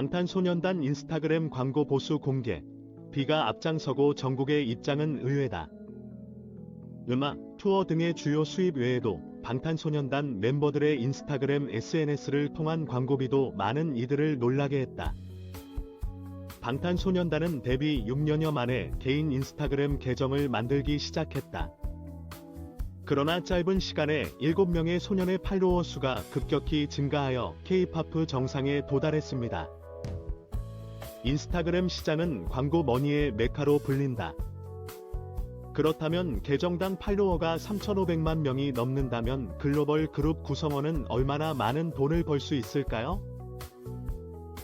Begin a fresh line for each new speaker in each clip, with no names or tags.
방탄소년단 인스타그램 광고 보수 공개. 비가 앞장서고 전국의 입장은 의외다. 음악, 투어 등의 주요 수입 외에도 방탄소년단 멤버들의 인스타그램 SNS를 통한 광고비도 많은 이들을 놀라게 했다. 방탄소년단은 데뷔 6년여 만에 개인 인스타그램 계정을 만들기 시작했다. 그러나 짧은 시간에 7명의 소년의 팔로워 수가 급격히 증가하여 K-팝 정상에 도달했습니다. 인스타그램 시장은 광고 머니의 메카로 불린다. 그렇다면 계정당 팔로워가 3,500만 명이 넘는다면 글로벌 그룹 구성원은 얼마나 많은 돈을 벌 수 있을까요?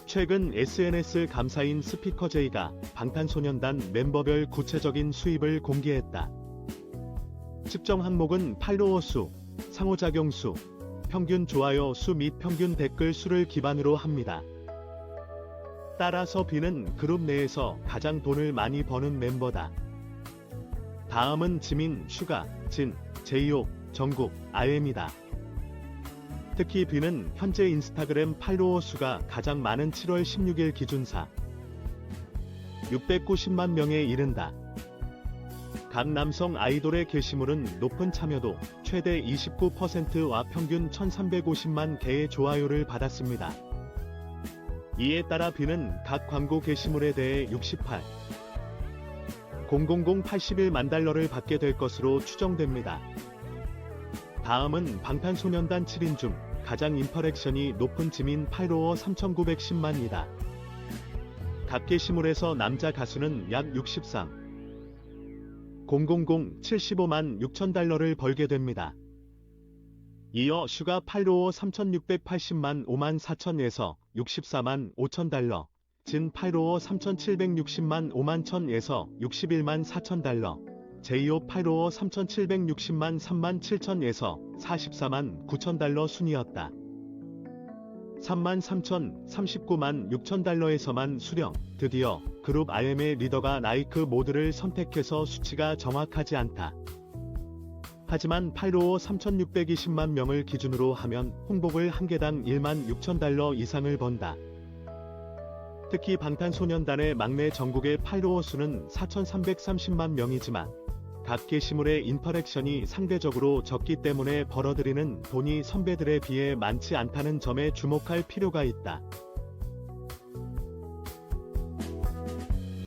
최근 SNS 감사인 스피커제이가 방탄소년단 멤버별 구체적인 수입을 공개했다. 측정 항목은 팔로워 수, 상호작용 수, 평균 좋아요 수 및 평균 댓글 수를 기반으로 합니다. 따라서 비는 그룹 내에서 가장 돈을 많이 버는 멤버다. 다음은 지민, 슈가, 진, 제이홉, 정국, 아엠이다. 특히 비는 현재 인스타그램 팔로워 수가 가장 많은 7월 16일 기준사 690만 명에 이른다. 각 남성 아이돌의 게시물은 높은 참여도 최대 29%와 평균 1350만 개의 좋아요를 받았습니다. 이에 따라 비는 각 광고 게시물에 대해 68, 000 81만 달러를 받게 될 것으로 추정됩니다. 다음은 방탄소년단 7인 중 가장 인터랙션이 높은 지민 팔로워 3910만이다. 각 게시물에서 남자 가수는 약 63, 000 75만 6천 달러를 벌게 됩니다. 이어 슈가 팔로워 3680만 5만 4천에서 64만 5천 달러, 진 팔로워 3760만 5만 1000에서 61만 4천 달러, 제이오 팔로워 3760만 3만 7천에서 44만 9천 달러 순이었다. 3만 3천 39만 6천 달러에서만 수령, 드디어 그룹 IM의 리더가 나이크 모드를 선택해서 수치가 정확하지 않다. 하지만 팔로워 3620만 명을 기준으로 하면 홍보글 한 개당 1만 6천 달러 이상을 번다. 특히 방탄소년단의 막내 정국의 팔로워 수는 4,330만 명이지만 각 게시물의 인터랙션이 상대적으로 적기 때문에 벌어들이는 돈이 선배들에 비해 많지 않다는 점에 주목할 필요가 있다.